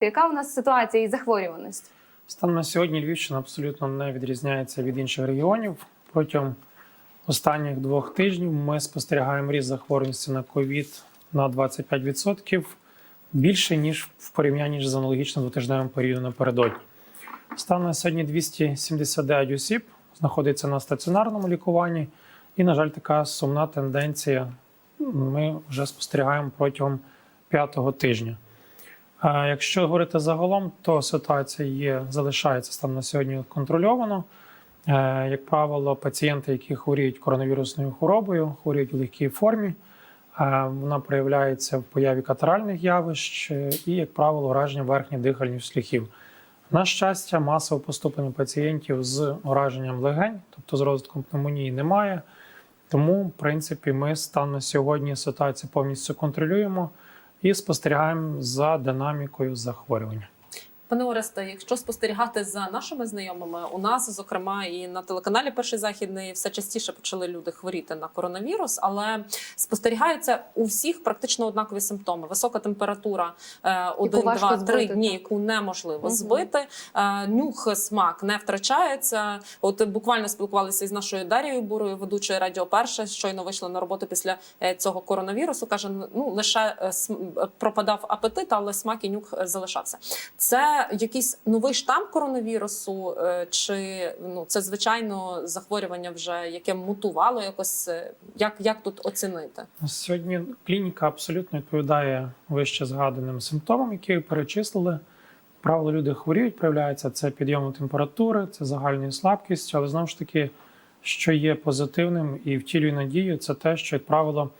Яка у нас ситуація із захворюваності? Станом на сьогодні Львівщина абсолютно не відрізняється від інших регіонів. Протягом останніх двох тижнів ми спостерігаємо ріст захворюваності на ковід на 25% більше ніж в порівнянні з аналогічним двотижневим періодом напередодні. Станом на сьогодні 279 осіб знаходиться на стаціонарному лікуванні, і, на жаль, така сумна тенденція ми вже спостерігаємо протягом п'ятого тижня. А Якщо говорити загалом, то ситуація є, залишається станом на сьогодні контрольовано. Е, Як правило, пацієнти, які хворіють коронавірусною хворобою, хворіють у легкій формі. Е, Вона проявляється в появі катаральних явищ е, і, як правило, ураження верхніх дихальних шляхів. На щастя, масового поступлення пацієнтів з ураженням легень, тобто з розвитком пневмонії, немає. Тому, в принципі, ми станом на сьогодні ситуацію повністю контролюємо і спостерігаємо за динамікою захворювання. Пане Оресте, якщо спостерігати за нашими знайомими, у нас, зокрема, і на телеканалі Перший західний все частіше почали люди хворіти на коронавірус, але спостерігаються у всіх практично однакові симптоми: висока температура, е, один, важко два, три збити, дні, яку неможливо Мгм. збити. Е, Нюх, смак не втрачається. От буквально спілкувалися із нашою Дарією Бурою, ведучою радіо Перше, щойно вийшла на роботу після е, цього коронавірусу. каже: ну лише е, пропадав апетит, але смак і нюх залишався. Це якийсь новий штам коронавірусу, е, чи ну це звичайно захворювання, вже яке мутувало якось. е, Як, як тут оцінити? Сьогодні клініка абсолютно відповідає вище згаданим симптомам, які перечислили. Правило, люди хворіють, проявляється це підйом температури, це загальною слабкістю, але знову ж таки, що є позитивним і втілює надію, це те, що, як правило,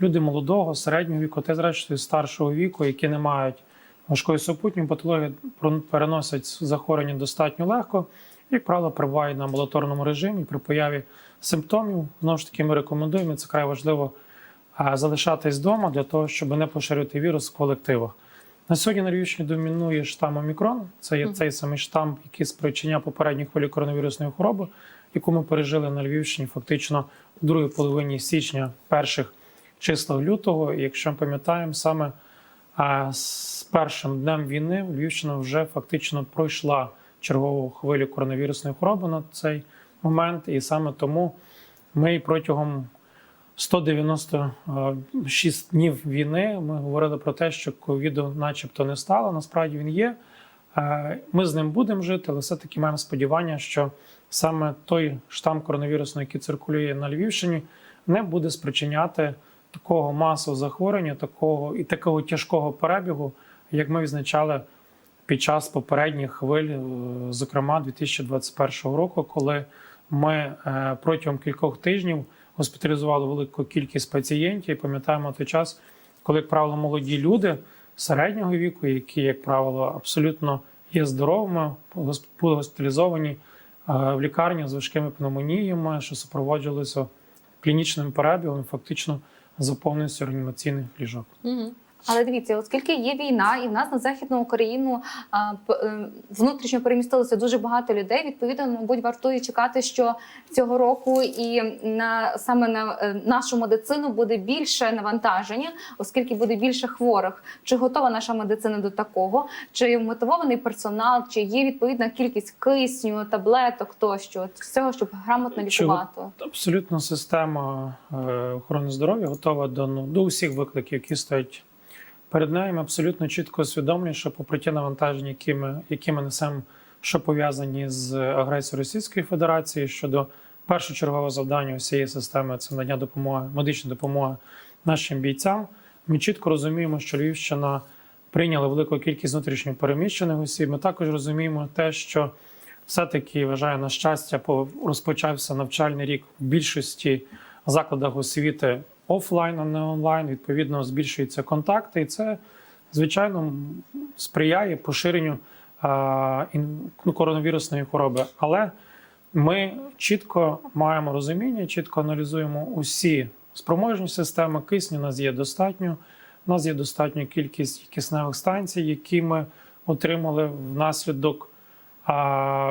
люди молодого, середнього віку, й зрештою старшого віку, які не мають важкої супутньої патології, про- переносять захворювання достатньо легко, і, як правило, перебувають на амбулаторному режимі при появі симптомів. Знову ж таки, ми рекомендуємо це край важливо залишатись вдома для того, щоб не поширювати вірус в колективах. На сьогодні на Львівщині домінує штам Омікрон. Це є Мгм. цей самий штам, який спричиняв попередню хвилю коронавірусної хвороби, яку ми пережили на Львівщині фактично у другій половині січня, перших числах лютого. І якщо ми пам'ятаємо, саме а, з першим днем війни Львівщина вже фактично пройшла чергову хвилю коронавірусної хвороби на цей момент, і саме тому ми протягом 196 днів війни ми говорили про те, що ковіду, начебто, не стало. Насправді він є. Е, Ми з ним будемо жити, але все-таки маємо сподівання, що саме той штам коронавірусу, який циркулює на Львівщині, не буде спричиняти такого масового захворювання, такого і такого тяжкого перебігу, як ми відзначали під час попередніх хвиль, е, зокрема 2021 року, коли ми е, протягом кількох тижнів госпіталізували велику кількість пацієнтів. І пам'ятаємо той час, коли, як правило, молоді люди середнього віку, які, як правило, абсолютно є здоровими, були госпіталізовані е, в лікарні з важкими пневмоніями, що супроводжувалися клінічним перебігом, фактично заповненістю реанімаційних ліжок. Угу. Але дивіться, оскільки є війна, і в нас на західну Україну а, п- е, внутрішньо перемістилося дуже багато людей. Відповідно, мабуть, вартує чекати, що цього року і на саме на е, нашу медицину буде більше навантаження, оскільки буде більше хворих. Чи готова наша медицина до такого? Чи мотивований персонал, чи є відповідна кількість кисню, таблеток тощо От всього, щоб грамотно Чи? Абсолютно система е, охорони здоров'я готова до, ну, до усіх викликів, які стоять перед нею. Ми абсолютно чітко усвідомлюємо, що попри ті навантаження, які ми, які ми несемо, що пов'язані з агресією Російської Федерації, щодо першочергового завдання усієї системи це надання допомоги, медичної допомоги нашим бійцям. Ми чітко розуміємо, що Львівщина прийняла велику кількість внутрішньо переміщених осіб. Ми також розуміємо те, що все-таки вважаю на щастя, по- розпочався навчальний рік в більшості закладах освіти офлайн, а не онлайн. Відповідно, збільшуються контакти, і це звичайно сприяє поширенню ну, коронавірусної хвороби. Але ми чітко маємо розуміння, чітко аналізуємо усі спроможні системи кисню. У нас є достатньо. У нас є достатня кількість кисневих станцій, які ми отримали внаслідок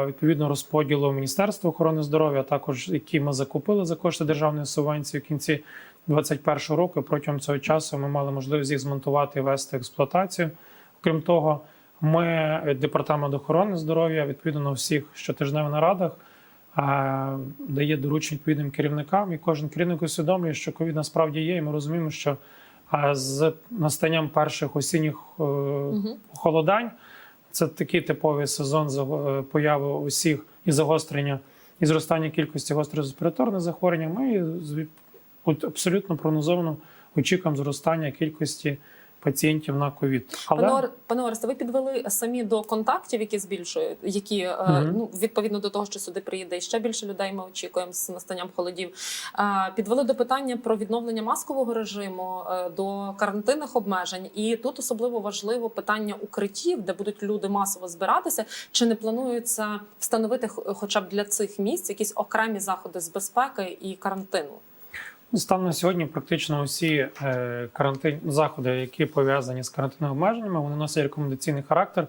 відповідно розподілу Міністерства охорони здоров'я, а також які ми закупили за кошти державної субвенції в кінці 2021 року. Протягом цього часу ми мали можливість їх змонтувати і вести експлуатацію. Крім того, Ми, е, департамент охорони здоров'я, відповідно на всіх щотижневих нарадах е, дає доручення відповідним керівникам, і кожен керівник усвідомлює, що ковід насправді є, і ми розуміємо, що е, з настанням перших осінніх е, холодань це такий типовий сезон появи усіх і загострення і зростання кількості гострореспіраторних захворювань. Ми абсолютно прогнозовано очікуємо зростання кількості пацієнтів на ковід. Ор- пане Оресте, ви підвели самі до контактів, які збільшують, які Мгм. ну відповідно до того, що сюди приїде і ще більше людей. Ми очікуємо з настанням холодів. Підвели до питання про відновлення маскового режиму, е, до карантинних обмежень. І тут особливо важливо питання укриттів, де будуть люди масово збиратися. Чи не планується встановити хоча б для цих місць якісь окремі заходи з безпеки і карантину? Ну, Станом на сьогодні практично усі е, карантин заходи, які пов'язані з карантинними обмеженнями, вони носять рекомендаційний характер.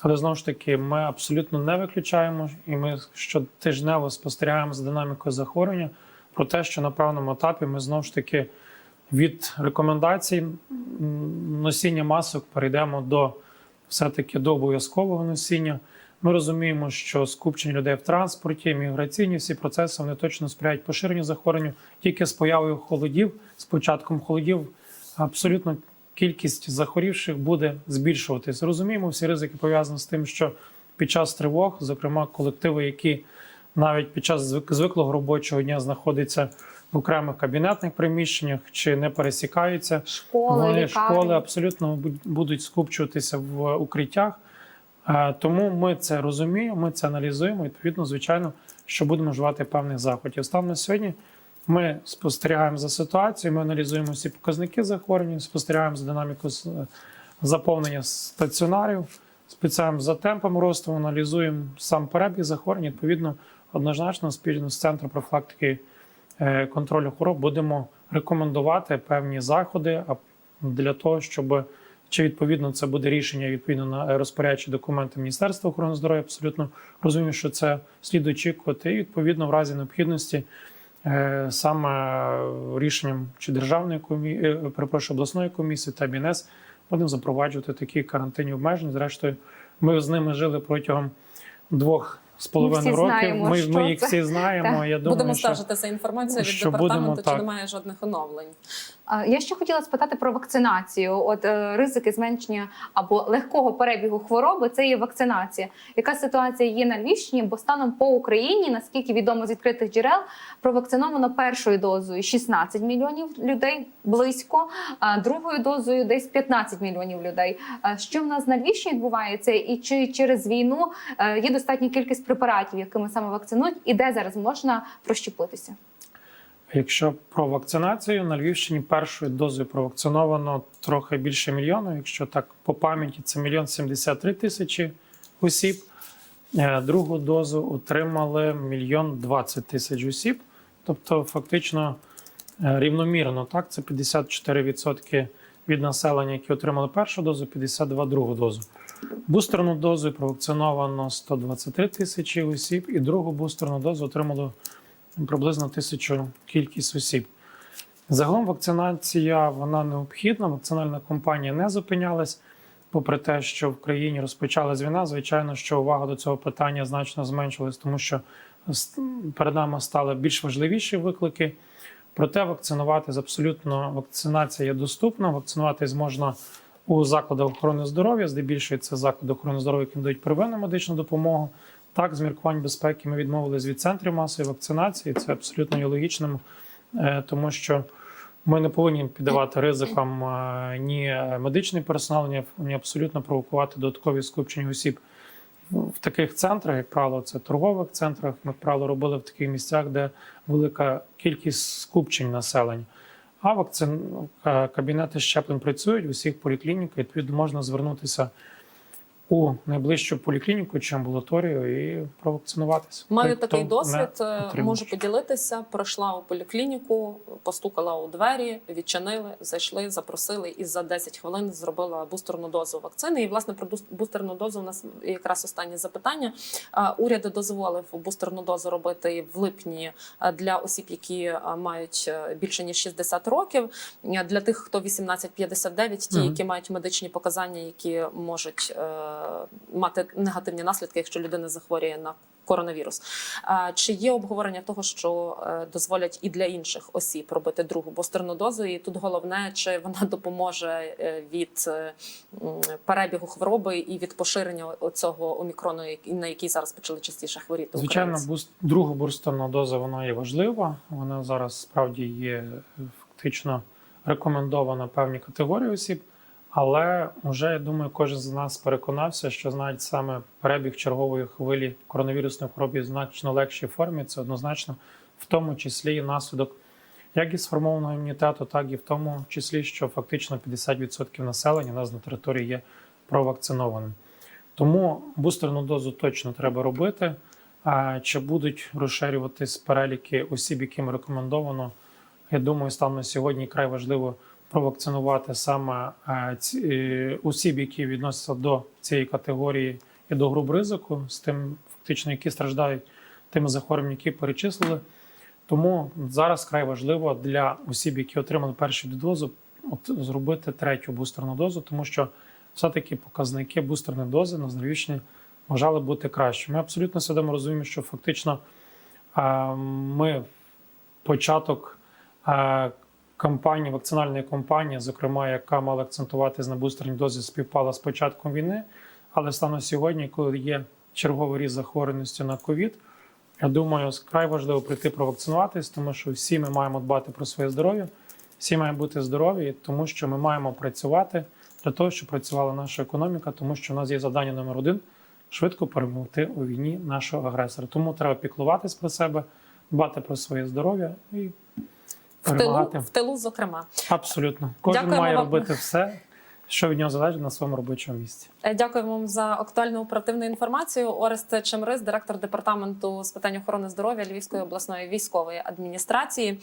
Але знову ж таки, ми абсолютно не виключаємо, і ми щотижнево спостерігаємо за динамікою захворювання про те, що на певному етапі ми знову ж таки від рекомендацій носіння масок перейдемо до все-таки до обов'язкового носіння. Ми розуміємо, що скупчення людей в транспорті, міграційні всі процеси вони точно сприяють поширенню захворюванню. Тільки з появою холодів, з початком холодів, абсолютно кількість захворівших буде збільшуватись. Розуміємо всі ризики пов'язані з тим, що під час тривог, зокрема, колективи, які навіть під час звик- звиклого робочого дня знаходяться в окремих кабінетних приміщеннях чи не пересікаються. Школи, Вони школи абсолютно будуть скупчуватися в укриттях. Тому ми це розуміємо, ми це аналізуємо. Відповідно, звичайно, що будемо вживати певних заходів. Станом на сьогодні ми спостерігаємо за ситуацією, ми аналізуємо всі показники захворювання, спостерігаємо за динамікою заповнення стаціонарів, спеціально за темпом росту, аналізуємо сам перебіг захворювань. Відповідно, однозначно спільно з центром профілактики е, контролю хвороб будемо рекомендувати певні заходи для того, щоб чи відповідно це буде рішення відповідно на розпорядчі документи Міністерства охорони здоров'я. Абсолютно розумію, що це слід очікувати, і відповідно в разі необхідності. е, Саме рішенням чи державної комісії, перепрошую, обласної комісії та БНС будемо запроваджувати такі карантинні обмеження. Зрештою, ми з ними жили протягом двох з половиною років. знаємо, Ми, ми їх це. всі знаємо. Так. Я думаю, Будемо що стежити за інформацією від що департаменту, будемо, чи так. немає жодних оновлень. Я ще хотіла спитати про вакцинацію. От е, ризики зменшення або легкого перебігу хвороби це є вакцинація. Яка ситуація є на Львівщині? Бо станом по Україні, наскільки відомо з відкритих джерел, провакциновано першою дозою 16 мільйонів людей близько, а другою дозою десь 15 мільйонів людей. Що в нас на Львівщині відбувається, і чи через війну е, є достатня кількість препаратів, якими саме вакцинують, і де зараз можна прощепитися? Якщо про вакцинацію на Львівщині першою дозою провакциновано трохи більше мільйона. Якщо так по пам'яті, це мільйон 73 тисячі осіб. Е, Другу дозу отримали мільйон 20 тисяч осіб. Тобто, фактично е, рівномірно, так, це 54% від населення, які отримали першу дозу, 52 другу дозу. Бустерну дозу провакциновано 123 тисячі осіб, і другу бустерну дозу отримало приблизно тисячу кількість осіб. Загалом вакцинація вона необхідна. Вакцинальна кампанія не зупинялась. Попри те, що в країні розпочалась війна, звичайно, що увага до цього питання значно зменшилась, тому що перед нами стали більш важливіші виклики. Проте вакцинуватись абсолютно вакцинація є доступна. Вакцинуватись можна у закладах охорони здоров'я, здебільшого це заклади охорони здоров'я, які надають первинну медичну допомогу. Так, з міркувань безпеки ми відмовились від центрів масової вакцинації. Це абсолютно є логічним, е, тому що ми не повинні піддавати ризикам е, ні медичний персонал, ні абсолютно провокувати додаткові скупчення осіб в таких центрах, як правило, це торгових центрах. Ми, як правило, робили в таких місцях, де велика кількість скупчень населення. А вакцин е, кабінети щеплень працюють у всіх поліклініках. Відповідно, можна звернутися у найближчу поліклініку чи амбулаторію і провакцинуватися. Маю Той, такий досвід, е, можу поділитися. Пройшла у поліклініку, постукала у двері, відчинили, зайшли, запросили і за 10 хвилин зробила бустерну дозу вакцини. І власне про бустерну дозу у нас якраз останнє запитання. Уряд дозволив бустерну дозу робити в липні для осіб, які мають е, більше ніж 60 років. Для тих, хто 18-59, ті, які мають медичні показання, які можуть е, мати негативні наслідки, якщо людина захворює на коронавірус. Чи є обговорення того, що е, дозволять і для інших осіб робити другу бустерну дозу? І тут головне, чи вона допоможе е, від е, перебігу хвороби і від поширення цього омікрону, на який зараз почали частіше хворіти. Звичайно, друга бустерна доза вона є важлива. Вона зараз справді є фактично рекомендована певній категорії осіб. Але вже я думаю, кожен з нас переконався, що навіть саме перебіг чергової хвилі коронавірусної хвороби в значно легшій формі. Це однозначно, в тому числі і наслідок як і сформованого імунітету, так і в тому числі, що фактично 50% населення у нас на території є провакцинованим. Тому бустерну дозу точно треба робити. Чи будуть розширюватись переліки осіб, яким рекомендовано? Я думаю, станом на сьогодні край важливо провакцинувати саме е, е, осіб, які відносяться до цієї категорії і до груп ризику, з тим, фактично, які страждають тими захворюваннями, які перечислили. Тому зараз край важливо для осіб, які отримали першу дозу, от зробити третю бустерну дозу, тому що все-таки показники бустерної дози на Здоровічні вважали бути краще. Ми абсолютно свідомо розуміємо, що фактично е, ми початок кампанії, вакцинальної кампанії, зокрема, яка мала акцентуватись на бустерній дозі, співпала з початком війни. Але станом сьогодні, коли є черговий ріст захворюваності на ковід, я думаю, вкрай важливо прийти провакцинуватись, тому що всі ми маємо дбати про своє здоров'я, всі маємо бути здорові, тому що ми маємо працювати для того, щоб працювала наша економіка, тому що в нас є завдання номер один швидко перемогти у війні нашого агресора. Тому треба піклуватись про себе, дбати про своє здоров'я і в тилу, в тилу, зокрема. Абсолютно. Кожен Дякуємо має вам. робити все, що від нього залежить на своєму робочому місці. Дякуємо Дякую вам за актуальну оперативну інформацію. Орест Чемрис, директор департаменту з питань охорони здоров'я Львівської обласної військової адміністрації.